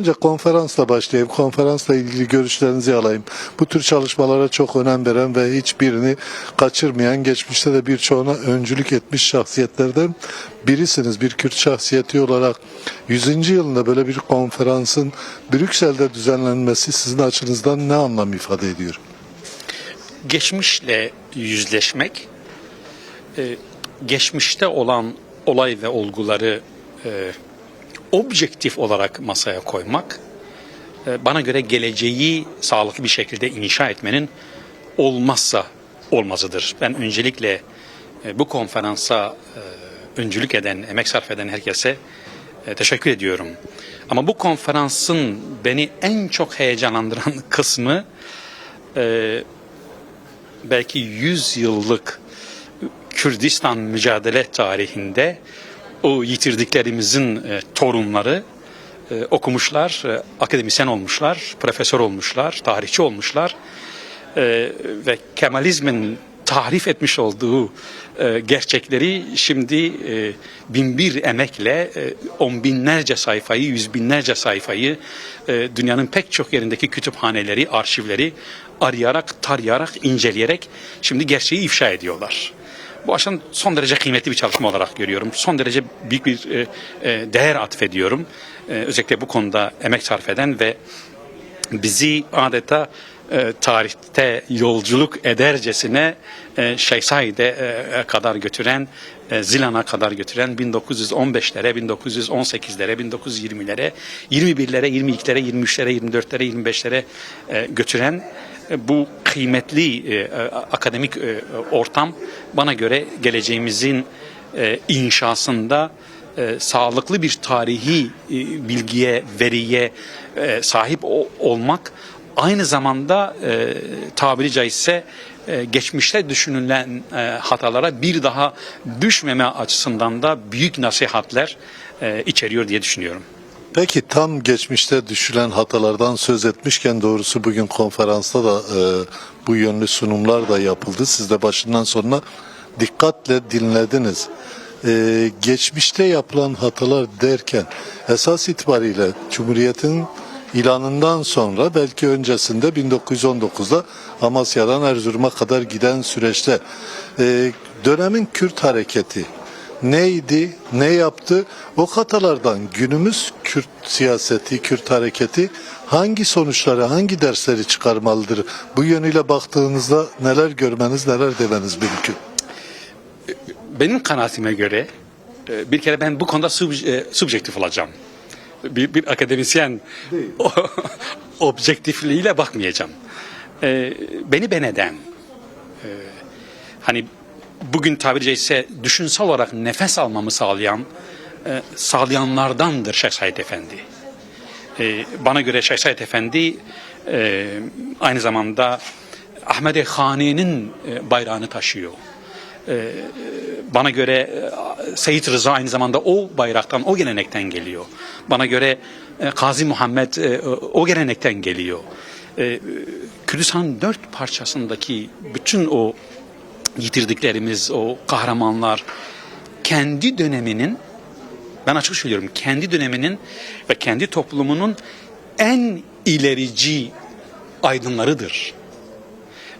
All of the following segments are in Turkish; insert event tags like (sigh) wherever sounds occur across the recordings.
Önce konferansla başlayayım. Konferansla ilgili görüşlerinizi alayım. Bu tür çalışmalara çok önem veren ve hiçbirini kaçırmayan, geçmişte de birçoğuna öncülük etmiş şahsiyetlerden birisiniz. Bir Kürt şahsiyeti olarak 100. yılında böyle bir konferansın Brüksel'de düzenlenmesi sizin açınızdan ne anlam ifade ediyor? geçmişle yüzleşmek, e, geçmişte olan olay ve olguları e, objektif olarak masaya koymak, e, bana göre geleceği sağlıklı bir şekilde inşa etmenin olmazsa olmazıdır. Ben öncelikle e, bu konferansa e, öncülük eden, emek sarf eden herkese teşekkür ediyorum. Ama bu konferansın beni en çok heyecanlandıran (laughs) kısmı belki 100 yıllık Kürdistan mücadele tarihinde o yitirdiklerimizin e, torunları e, okumuşlar, e, akademisyen olmuşlar, profesör olmuşlar, tarihçi olmuşlar E, ve Kemalizmin tahrif etmiş olduğu e, gerçekleri şimdi e, bin bir emekle e, on binlerce sayfayı, yüz binlerce sayfayı e, dünyanın pek çok yerindeki kütüphaneleri, arşivleri arayarak, tarayarak, inceleyerek şimdi gerçeği ifşa ediyorlar. Bu aşan son derece kıymetli bir çalışma olarak görüyorum. Son derece büyük bir e, e, değer atfediyorum. E, özellikle bu konuda emek sarf eden ve bizi adeta e, tarihte yolculuk edercesine e, Şeysai'de e, kadar götüren, e, Zilan'a kadar götüren 1915'lere, 1918'lere, 1920'lere, 21'lere, 22'lere, 23'lere, 24'lere, 25'lere e, götüren e, bu kıymetli e, e, akademik e, ortam bana göre geleceğimizin e, inşasında e, sağlıklı bir tarihi e, bilgiye, veriye e, sahip o- olmak aynı zamanda e, tabiri caizse e, geçmişte düşünülen e, hatalara bir daha düşmeme açısından da büyük nasihatler e, içeriyor diye düşünüyorum. Peki tam geçmişte düşülen hatalardan söz etmişken doğrusu bugün konferansta da e, bu yönlü sunumlar da yapıldı. Siz de başından sonuna dikkatle dinlediniz. E, geçmişte yapılan hatalar derken esas itibariyle Cumhuriyet'in ilanından sonra belki öncesinde 1919'da Amasya'dan Erzurum'a kadar giden süreçte e, dönemin Kürt hareketi neydi, ne yaptı? O hatalardan günümüz Kürt siyaseti, Kürt hareketi hangi sonuçları, hangi dersleri çıkarmalıdır? Bu yönüyle baktığınızda neler görmeniz, neler demeniz mümkün? Benim kanaatime göre e, bir kere ben bu konuda sub- e, subjektif olacağım. Bir, bir akademisyen (laughs) o, objektifliğiyle bakmayacağım. E, beni ben eden, hani bugün tabiri caizse düşünsel olarak nefes almamı sağlayan, e, sağlayanlardandır Şeyh Said Efendi. E, bana göre Şeyh Said Efendi e, aynı zamanda Ahmet-i Hani'nin e, bayrağını taşıyor bana göre e, Seyit Rıza aynı zamanda o bayraktan, o gelenekten geliyor. Bana göre e, Gazi Muhammed e, o gelenekten geliyor. E, dört parçasındaki bütün o yitirdiklerimiz, o kahramanlar kendi döneminin ben açık söylüyorum kendi döneminin ve kendi toplumunun en ilerici aydınlarıdır.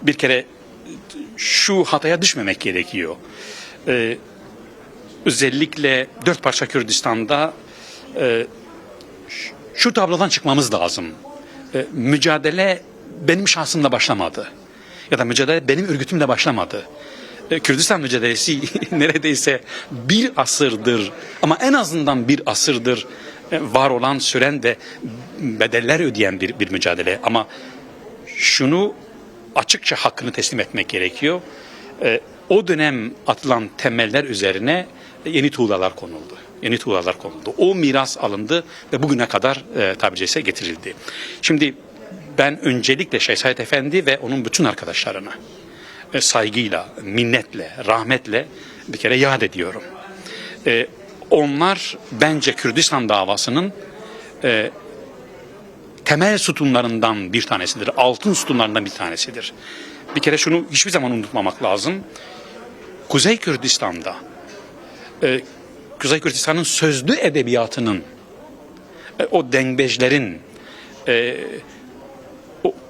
Bir kere şu hataya düşmemek gerekiyor. Ee, özellikle dört parça Kürdistan'da e, şu tablodan çıkmamız lazım. E, mücadele benim şahsımla başlamadı. Ya da mücadele benim örgütümle başlamadı. E, Kürdistan mücadelesi (laughs) neredeyse bir asırdır ama en azından bir asırdır e, var olan, süren ve bedeller ödeyen bir, bir mücadele. Ama şunu açıkça hakkını teslim etmek gerekiyor. Ee, o dönem atılan temeller üzerine yeni tuğlalar konuldu. Yeni tuğlalar konuldu. O miras alındı ve bugüne kadar e, tabiri caizse getirildi. Şimdi ben öncelikle Şeyh Said Efendi ve onun bütün arkadaşlarına e, saygıyla, minnetle, rahmetle bir kere yad ediyorum. E, onlar bence Kürdistan davasının e, temel sütunlarından bir tanesidir. Altın sütunlarından bir tanesidir. Bir kere şunu hiçbir zaman unutmamak lazım. Kuzey Kürdistan'da e, Kuzey Kürdistan'ın sözlü edebiyatının e, o dengbejlerin e,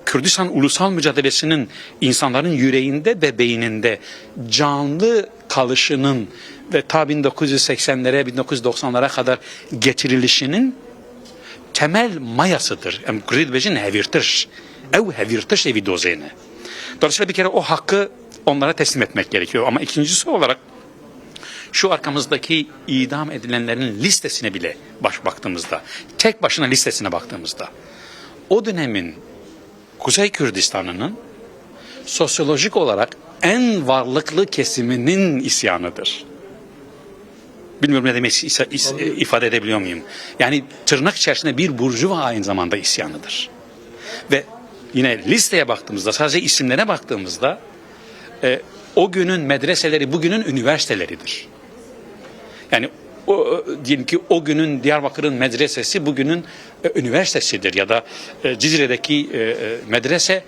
Kürdistan ulusal mücadelesinin insanların yüreğinde ve beyninde canlı kalışının ve ta 1980'lere 1990'lara kadar getirilişinin temel mayasıdır. Em Gridbej'in hevirtiş. Ev hevirtiş evi dozeni. Dolayısıyla bir kere o hakkı onlara teslim etmek gerekiyor. Ama ikincisi olarak şu arkamızdaki idam edilenlerin listesine bile baş baktığımızda, tek başına listesine baktığımızda, o dönemin Kuzey Kürdistan'ının sosyolojik olarak en varlıklı kesiminin isyanıdır. Bilmiyorum ne demek is- is- ifade edebiliyor muyum? Yani tırnak içerisinde bir burjuva aynı zamanda isyanıdır. Ve yine listeye baktığımızda, sadece isimlere baktığımızda e, o günün medreseleri bugünün üniversiteleridir. Yani o, diyelim ki o günün Diyarbakır'ın medresesi bugünün e, üniversitesidir ya da e, Cizre'deki e, e, medrese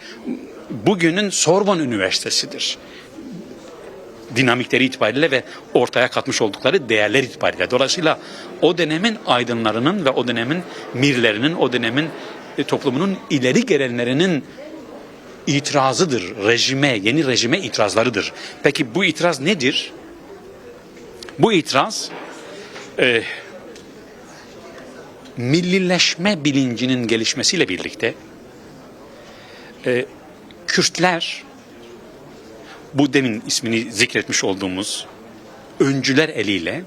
bugünün Sorbon Üniversitesidir. Dinamikleri itibariyle ve ortaya katmış oldukları değerler itibariyle. Dolayısıyla o dönemin aydınlarının ve o dönemin mirlerinin, o dönemin e, toplumunun ileri gelenlerinin itirazıdır. Rejime, yeni rejime itirazlarıdır. Peki bu itiraz nedir? Bu itiraz e, millileşme bilincinin gelişmesiyle birlikte e, Kürtler bu demin ismini zikretmiş olduğumuz öncüler eliyle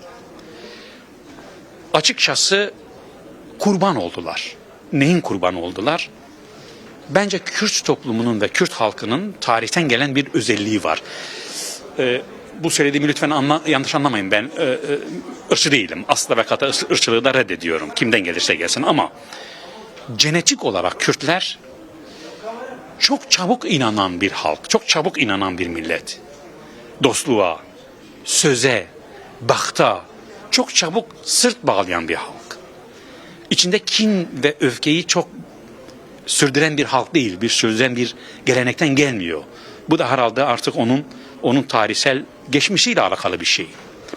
açıkçası kurban oldular. Neyin kurbanı oldular? Bence Kürt toplumunun ve Kürt halkının tarihten gelen bir özelliği var. Ee, bu söylediğimi lütfen anla, yanlış anlamayın. Ben e, e, ırkçı değilim. Asla ve kata ırkçılığı da reddediyorum. Kimden gelirse gelsin ama genetik olarak Kürtler çok çabuk inanan bir halk, çok çabuk inanan bir millet. Dostluğa, söze, bakta çok çabuk sırt bağlayan bir halk. İçinde kin ve öfkeyi çok sürdüren bir halk değil, bir sürdüren bir gelenekten gelmiyor. Bu da herhalde artık onun onun tarihsel geçmişiyle alakalı bir şey.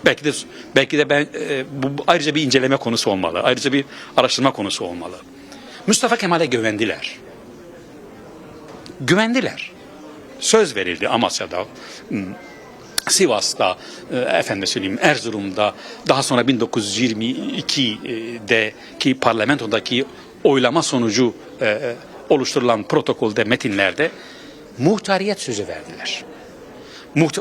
Belki de belki de ben e, bu ayrıca bir inceleme konusu olmalı. Ayrıca bir araştırma konusu olmalı. Mustafa Kemal'e güvendiler. Güvendiler. Söz verildi Amasya'da, Sivas'ta, e, efendim söyleyeyim Erzurum'da, daha sonra 1922'deki parlamentodaki oylama sonucu e, e, oluşturulan protokolde, metinlerde muhtariyet sözü verdiler.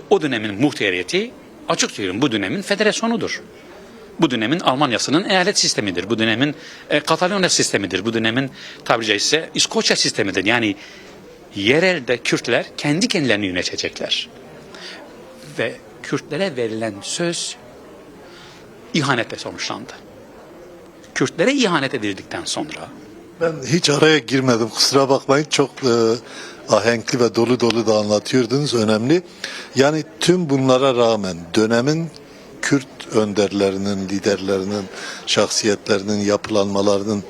O dönemin muhtariyeti açık söylüyorum bu dönemin federasyonudur. Bu dönemin Almanya'sının eyalet sistemidir. Bu dönemin e, Katalonya sistemidir. Bu dönemin tabiri caizse İskoçya sistemidir. Yani yerelde Kürtler kendi kendilerini yönetecekler. Ve Kürtlere verilen söz ihanetle sonuçlandı. Kürtlere ihanet edildikten sonra Ben hiç araya girmedim kusura bakmayın çok e, ahenkli ve dolu dolu da anlatıyordunuz önemli. Yani tüm bunlara rağmen dönemin Kürt önderlerinin, liderlerinin, şahsiyetlerinin, yapılanmalarının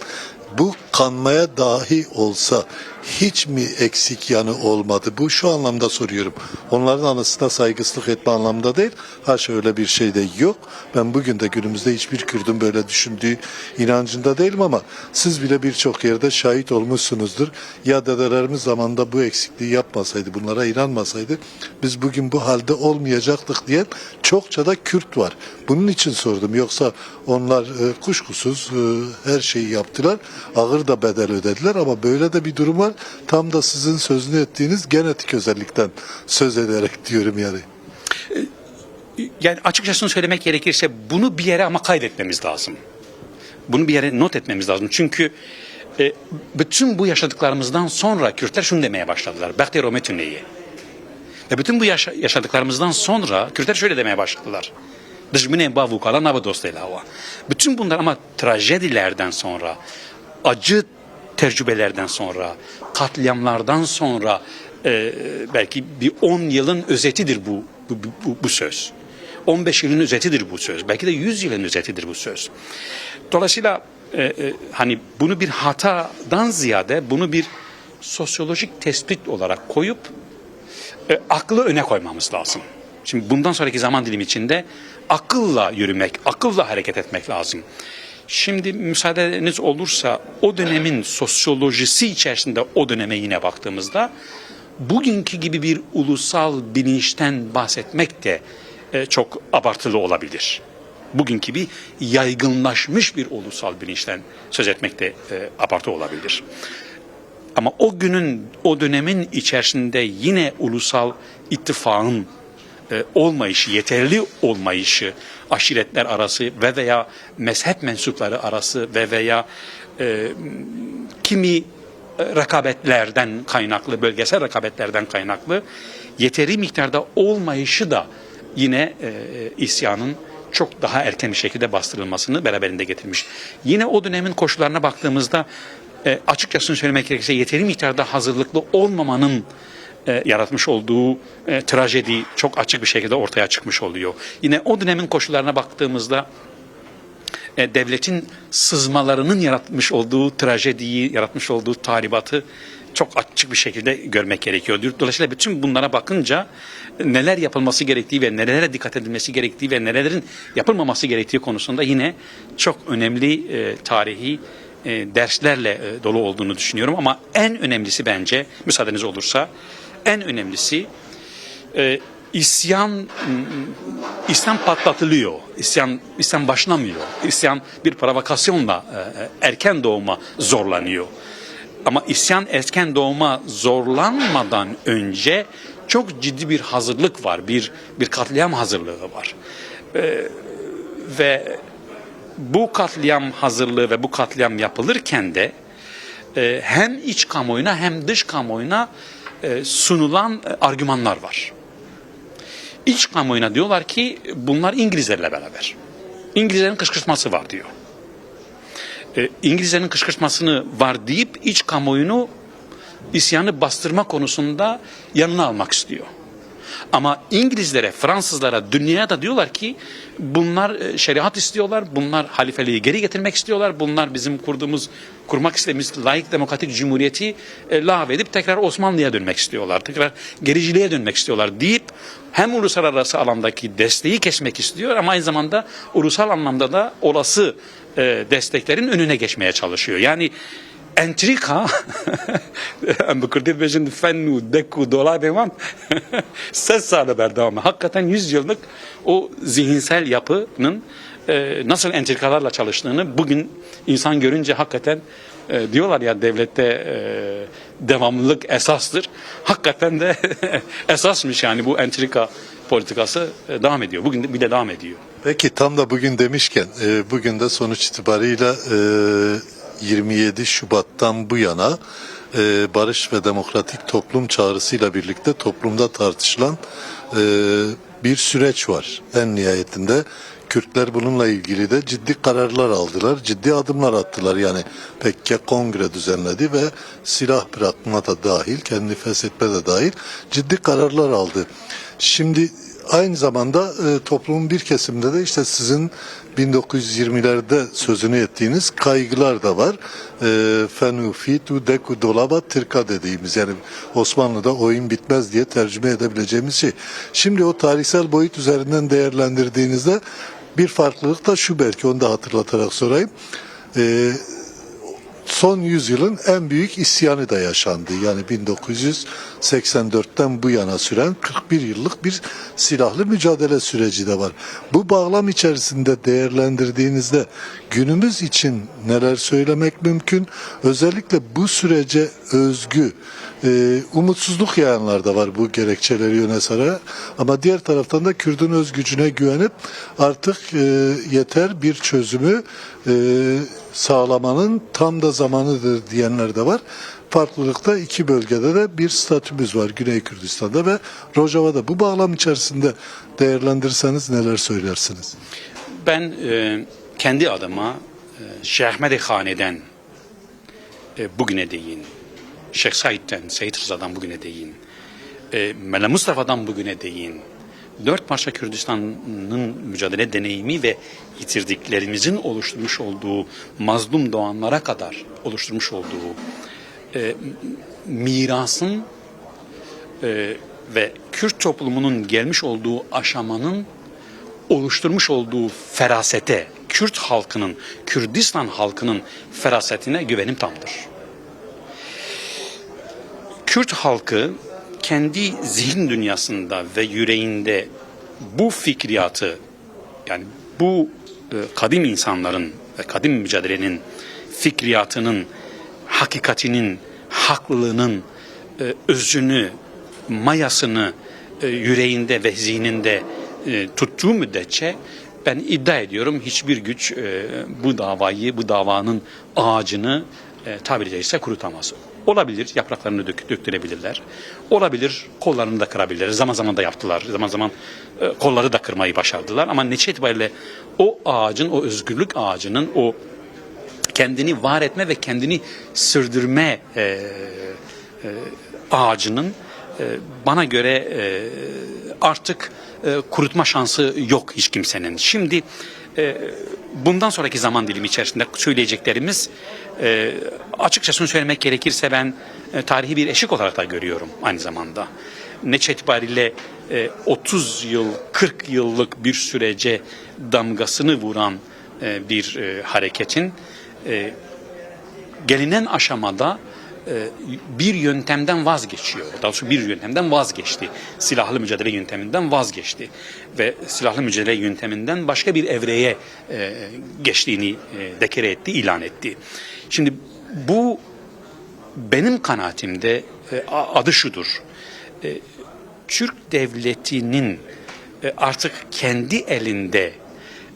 bu kanmaya dahi olsa hiç mi eksik yanı olmadı? Bu şu anlamda soruyorum. Onların anısına saygısızlık etme anlamda değil. Haşa öyle bir şey de yok. Ben bugün de günümüzde hiçbir Kürdün böyle düşündüğü inancında değilim ama siz bile birçok yerde şahit olmuşsunuzdur. Ya dedelerimiz zamanında bu eksikliği yapmasaydı, bunlara inanmasaydı biz bugün bu halde olmayacaktık diye çokça da Kürt var. Bunun için sordum. Yoksa onlar e, kuşkusuz e, her şeyi yaptılar. Ağır da bedel ödediler ama böyle de bir durum var. Tam da sizin sözünü ettiğiniz genetik özellikten söz ederek diyorum yani. yani açıkçası söylemek gerekirse bunu bir yere ama kaydetmemiz lazım. Bunu bir yere not etmemiz lazım. Çünkü e, bütün bu yaşadıklarımızdan sonra Kürtler şunu demeye başladılar. Bekte Rometüne'yi. Ve bütün bu yaşa- yaşadıklarımızdan sonra Kürtler şöyle demeye başladılar. Dışmine bavu kala naba dostayla hava. Bütün bunlar ama trajedilerden sonra, acı tecrübelerden sonra, katliamlardan sonra e, belki bir 10 yılın özetidir bu, bu, bu, bu söz. 15 yılın özetidir bu söz. Belki de 100 yılın özetidir bu söz. Dolayısıyla e, e, hani bunu bir hatadan ziyade bunu bir sosyolojik tespit olarak koyup e, aklı öne koymamız lazım. Şimdi bundan sonraki zaman dilimi içinde akılla yürümek, akılla hareket etmek lazım. Şimdi müsaadeniz olursa o dönemin sosyolojisi içerisinde o döneme yine baktığımızda bugünkü gibi bir ulusal bilinçten bahsetmek de e, çok abartılı olabilir. Bugünkü bir yaygınlaşmış bir ulusal bilinçten söz etmek de e, abartı olabilir. Ama o günün, o dönemin içerisinde yine ulusal ittifakın e, olmayışı, yeterli olmayışı, aşiretler arası ve veya mezhep mensupları arası ve veya e, kimi e, rekabetlerden kaynaklı, bölgesel rekabetlerden kaynaklı yeteri miktarda olmayışı da yine e, isyanın çok daha erken bir şekilde bastırılmasını beraberinde getirmiş. Yine o dönemin koşullarına baktığımızda e, açıkçası söylemek gerekirse yeteri miktarda hazırlıklı olmamanın e, yaratmış olduğu e, trajedi çok açık bir şekilde ortaya çıkmış oluyor. Yine o dönemin koşullarına baktığımızda e, devletin sızmalarının yaratmış olduğu trajediyi, yaratmış olduğu tahribatı çok açık bir şekilde görmek gerekiyor. Dolayısıyla bütün bunlara bakınca e, neler yapılması gerektiği ve nelere dikkat edilmesi gerektiği ve nelerin yapılmaması gerektiği konusunda yine çok önemli e, tarihi e, derslerle e, dolu olduğunu düşünüyorum. Ama en önemlisi bence, müsaadeniz olursa, en önemlisi e, isyan isyan patlatılıyor. İsyan isyan başlamıyor. İsyan bir provokasyonla e, e, erken doğuma zorlanıyor. Ama isyan erken doğuma zorlanmadan önce çok ciddi bir hazırlık var. Bir bir katliam hazırlığı var. E, ve bu katliam hazırlığı ve bu katliam yapılırken de e, hem iç kamuoyuna hem dış kamuoyuna sunulan e, argümanlar var. İç kamuoyuna diyorlar ki bunlar İngilizlerle beraber. İngilizlerin kışkırtması var diyor. E, İngilizlerin kışkırtmasını var deyip iç kamuoyunu isyanı bastırma konusunda yanına almak istiyor. Ama İngilizlere, Fransızlara, dünyaya da diyorlar ki bunlar e, şeriat istiyorlar, bunlar halifeliği geri getirmek istiyorlar, bunlar bizim kurduğumuz, kurmak istediğimiz layık demokratik cumhuriyeti e, lağvedip tekrar Osmanlı'ya dönmek istiyorlar, tekrar gericiliğe dönmek istiyorlar deyip hem uluslararası alandaki desteği kesmek istiyor ama aynı zamanda ulusal anlamda da olası e, desteklerin önüne geçmeye çalışıyor. Yani entrika em bikirdi bejin fennu deku dola devam ses sağda berdavamı. Hakikaten 100 yıllık o zihinsel yapının e, nasıl entrikalarla çalıştığını bugün insan görünce hakikaten e, diyorlar ya devlette e, devamlılık esastır. Hakikaten de (laughs) esasmış yani bu entrika politikası e, devam ediyor. Bugün de bile devam ediyor. Peki tam da bugün demişken e, bugün de sonuç itibarıyla e, 27 Şubat'tan bu yana e, barış ve demokratik toplum çağrısıyla birlikte toplumda tartışılan e, bir süreç var. En nihayetinde Kürtler bununla ilgili de ciddi kararlar aldılar, ciddi adımlar attılar. Yani Pekke kongre düzenledi ve silah bırakma da dahil, kendi feshetme de dahil ciddi kararlar aldı. Şimdi aynı zamanda e, toplumun bir kesiminde de işte sizin 1920'lerde sözünü ettiğiniz kaygılar da var. E, Fenu fitu deku dolaba tirka dediğimiz yani Osmanlı'da oyun bitmez diye tercüme edebileceğimiz şey. Şimdi o tarihsel boyut üzerinden değerlendirdiğinizde bir farklılık da şu belki onu da hatırlatarak sorayım. E, son yüzyılın en büyük isyanı da yaşandı. Yani 1984'ten bu yana süren 41 yıllık bir silahlı mücadele süreci de var. Bu bağlam içerisinde değerlendirdiğinizde günümüz için neler söylemek mümkün? Özellikle bu sürece özgü e, umutsuzluk yayanlar da var bu gerekçeleri yöne sararak. Ama diğer taraftan da Kürdün öz gücüne güvenip artık e, yeter bir çözümü e, sağlamanın tam da zamanıdır diyenler de var. Farklılıkta iki bölgede de bir statümüz var. Güney Kürdistan'da ve Rojava'da. Bu bağlam içerisinde değerlendirirseniz neler söylersiniz? Ben e, kendi adıma e, Şeyh Ahmed Hane'den e, bugüne değin, Şeyh Said'den, Seyit Rıza'dan bugüne değin, e, Mele Mustafa'dan bugüne değin, dört parça Kürdistan'ın mücadele deneyimi ve yitirdiklerimizin oluşturmuş olduğu mazlum doğanlara kadar oluşturmuş olduğu e, mirasın e, ve Kürt toplumunun gelmiş olduğu aşamanın oluşturmuş olduğu ferasete, Kürt halkının, Kürdistan halkının ferasetine güvenim tamdır. Kürt halkı kendi zihin dünyasında ve yüreğinde bu fikriyatı yani bu e, kadim insanların ve kadim mücadelenin fikriyatının, hakikatinin, haklılığının e, özünü, mayasını e, yüreğinde ve zihninde e, tuttuğu müddetçe ben iddia ediyorum hiçbir güç bu davayı, bu davanın ağacını e, tabiri caizse kurutamaz. Olabilir, yapraklarını dök, döktürebilirler. Olabilir, kollarını da kırabilirler. Zaman zaman da yaptılar. Zaman zaman e, kolları da kırmayı başardılar. Ama netice itibariyle o ağacın, o özgürlük ağacının, o kendini var etme ve kendini sürdürme e, e, ağacının e, bana göre e, artık e, kurutma şansı yok hiç kimsenin. Şimdi e, bundan sonraki zaman dilimi içerisinde söyleyeceklerimiz e, açıkçası söylemek gerekirse ben e, tarihi bir eşik olarak da görüyorum aynı zamanda. Neçe itibariyle e, 30 yıl, 40 yıllık bir sürece damgasını vuran e, bir e, hareketin e, gelinen aşamada bir yöntemden vazgeçiyor. Daha doğrusu bir yöntemden vazgeçti. Silahlı mücadele yönteminden vazgeçti. Ve silahlı mücadele yönteminden başka bir evreye e, geçtiğini e, dekere etti, ilan etti. Şimdi bu benim kanaatimde e, adı şudur. E, Türk devletinin e, artık kendi elinde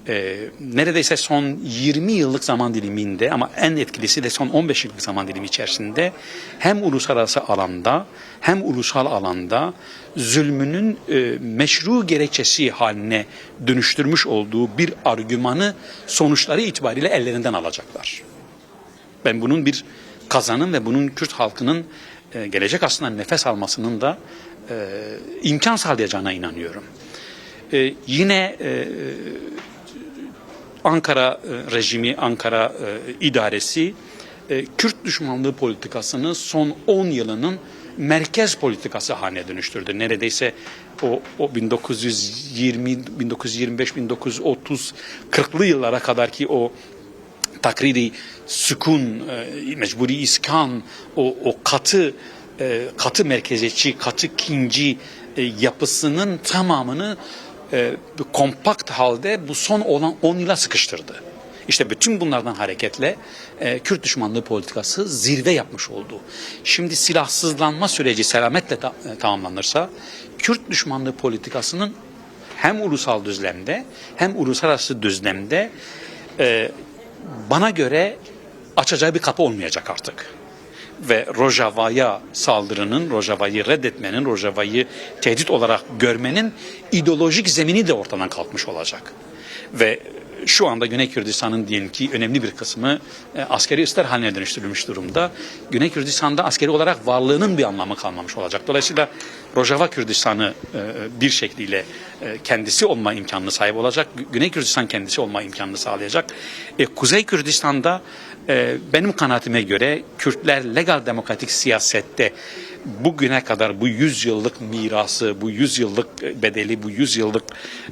e, neredeyse son 20 yıllık zaman diliminde ama en etkilisi de son 15 yıllık zaman dilimi içerisinde hem uluslararası alanda hem ulusal alanda zulmünün e, meşru gerekçesi haline dönüştürmüş olduğu bir argümanı sonuçları itibariyle ellerinden alacaklar. Ben bunun bir kazanım ve bunun Kürt halkının e, gelecek aslında nefes almasının da e, imkan sağlayacağına inanıyorum. E, yine e, Ankara e, rejimi, Ankara e, idaresi e, Kürt düşmanlığı politikasını son 10 yılının merkez politikası haline dönüştürdü. Neredeyse o, o 1920, 1925, 1930, 40'lı yıllara kadar ki o takriri sükun, mecburi iskan, o, o katı katı merkeziyetçi, katı kinci yapısının tamamını e, kompakt halde bu son olan 10 yıla sıkıştırdı. İşte bütün bunlardan hareketle e, Kürt düşmanlığı politikası zirve yapmış oldu. Şimdi silahsızlanma süreci selametle ta- e, tamamlanırsa Kürt düşmanlığı politikasının hem ulusal düzlemde hem uluslararası düzlemde e, bana göre açacağı bir kapı olmayacak artık. Ve Rojava'ya saldırının, Rojava'yı reddetmenin, Rojava'yı tehdit olarak görmenin ideolojik zemini de ortadan kalkmış olacak. Ve şu anda Güney Kürdistan'ın diyelim ki önemli bir kısmı e, askeri üsler haline dönüştürülmüş durumda. Güney Kürdistan'da askeri olarak varlığının bir anlamı kalmamış olacak. Dolayısıyla Rojava Kürdistan'ı e, bir şekliyle e, kendisi olma imkanını sahip olacak. Güney Kürdistan kendisi olma imkanını sağlayacak. E, Kuzey Kürdistan'da e, benim kanaatime göre Kürtler legal demokratik siyasette bugüne kadar bu 100 yıllık mirası, bu 100 yıllık bedeli, bu 100 yıllık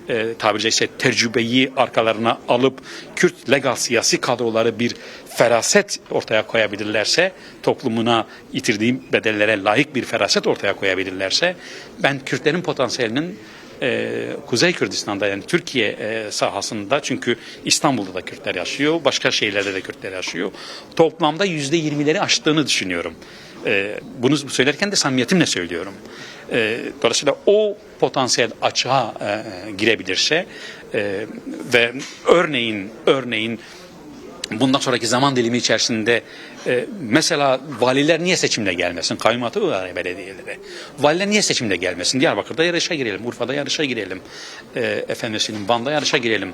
e, tabiri caizse tecrübeyi arkalarına alıp Kürt legal siyasi kadroları bir feraset ortaya koyabilirlerse, toplumuna yitirdiği bedellere layık bir feraset ortaya koyabilirlerse, ben Kürtlerin potansiyelinin e, Kuzey Kürdistan'da yani Türkiye e, sahasında çünkü İstanbul'da da Kürtler yaşıyor, başka şehirlerde de Kürtler yaşıyor. Toplamda yüzde yirmileri aştığını düşünüyorum. E, bunu söylerken de samimiyetimle söylüyorum. E, dolayısıyla o potansiyel açığa e, girebilirse e, ve örneğin örneğin bundan sonraki zaman dilimi içerisinde e, mesela valiler niye seçimle gelmesin? Kayyumatı var belediyeleri. Valiler niye seçimle gelmesin? Diyarbakır'da yarışa girelim, Urfa'da yarışa girelim, e, efendisinin Van'da yarışa girelim. E,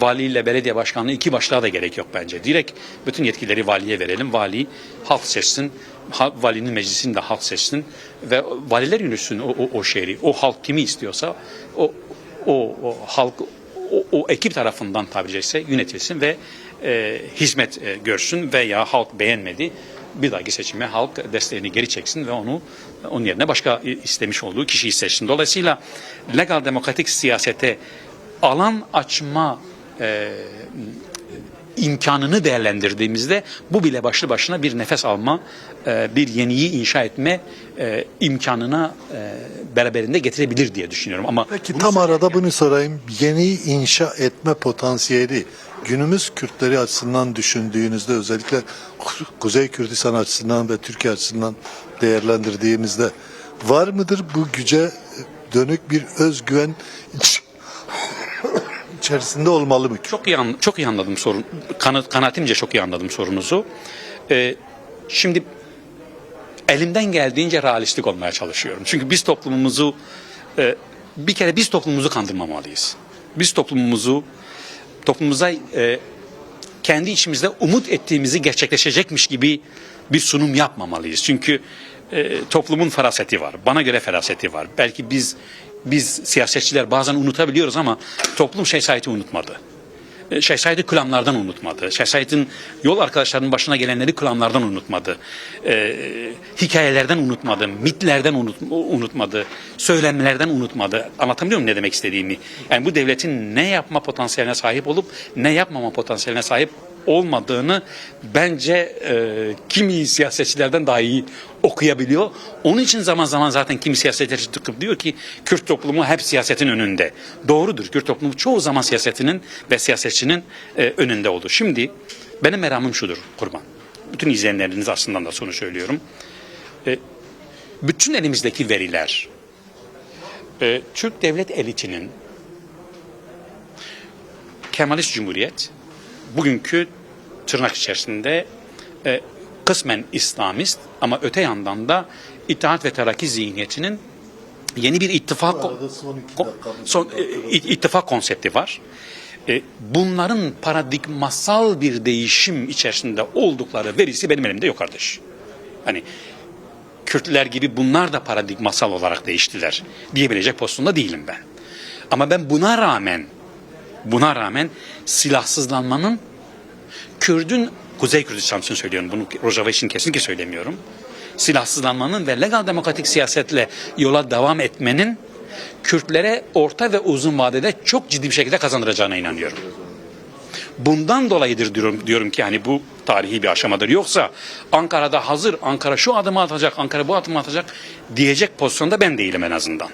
valiyle belediye başkanlığı iki başlığa da gerek yok bence. Direkt bütün yetkileri valiye verelim. Vali halk seçsin. Valinin meclisini de halk seçsin ve valiler yürüsün o, o, o şehri. O halk kimi istiyorsa o, o, o halk o, o ekip tarafından tabiri caizse yönetilsin ve e, hizmet e, görsün veya halk beğenmedi bir dahaki seçime halk desteğini geri çeksin ve onu onun yerine başka istemiş olduğu kişiyi seçsin. Dolayısıyla legal demokratik siyasete alan açma e, imkanını değerlendirdiğimizde bu bile başlı başına bir nefes alma, e, bir yeniyi inşa etme e, imkanına e, beraberinde getirebilir diye düşünüyorum. Ama Peki tam arada bunu sorayım. Yeni inşa etme potansiyeli günümüz Kürtleri açısından düşündüğünüzde özellikle Kuzey Kürdistan açısından ve Türkiye açısından değerlendirdiğimizde var mıdır bu güce dönük bir özgüven içerisinde olmalı mı? Çok iyi an- çok iyi anladım sorun. Kanı, kanaatimce çok iyi anladım sorunuzu. Ee, şimdi elimden geldiğince realistik olmaya çalışıyorum. Çünkü biz toplumumuzu e, bir kere biz toplumumuzu kandırmamalıyız. Biz toplumumuzu toplumumuza e, kendi içimizde umut ettiğimizi gerçekleşecekmiş gibi bir sunum yapmamalıyız. Çünkü e, toplumun feraseti var. Bana göre feraseti var. Belki biz biz siyasetçiler bazen unutabiliyoruz ama toplum Said'i unutmadı. E, Şeyh Said'i kılamlardan unutmadı. Şeyh Said'in yol arkadaşlarının başına gelenleri kılamlardan unutmadı. E, hikayelerden unutmadı. Mitlerden unut, unutmadı. Söylenmelerden unutmadı. Anlatabiliyor muyum ne demek istediğimi? Yani bu devletin ne yapma potansiyeline sahip olup ne yapmama potansiyeline sahip olmadığını bence e, kimi siyasetçilerden daha iyi okuyabiliyor. Onun için zaman zaman zaten kimi siyasetçiler çıkıp diyor ki Kürt toplumu hep siyasetin önünde. Doğrudur. Kürt toplumu çoğu zaman siyasetinin ve siyasetçinin e, önünde olur. Şimdi benim meramım şudur kurban. Bütün izleyenleriniz aslında da sonu söylüyorum. E, bütün elimizdeki veriler e, Türk devlet elitinin Kemalist Cumhuriyet bugünkü tırnak içerisinde e, kısmen İslamist ama öte yandan da İttihat ve Terakki zihniyetinin yeni bir ittifak son iki son, it- ittifak konsepti var. E, bunların paradigmasal bir değişim içerisinde oldukları verisi benim elimde yok kardeş. Hani Kürtler gibi bunlar da paradigmasal olarak değiştiler diyebilecek pozisyonda değilim ben. Ama ben buna rağmen buna rağmen silahsızlanmanın Kürdün Kuzey Kürdistan için söylüyorum bunu Rojava için kesinlikle söylemiyorum. Silahsızlanmanın ve legal demokratik siyasetle yola devam etmenin Kürtlere orta ve uzun vadede çok ciddi bir şekilde kazandıracağına inanıyorum. Bundan dolayıdır diyorum, diyorum ki hani bu tarihi bir aşamadır. Yoksa Ankara'da hazır, Ankara şu adımı atacak, Ankara bu adımı atacak diyecek pozisyonda ben değilim en azından.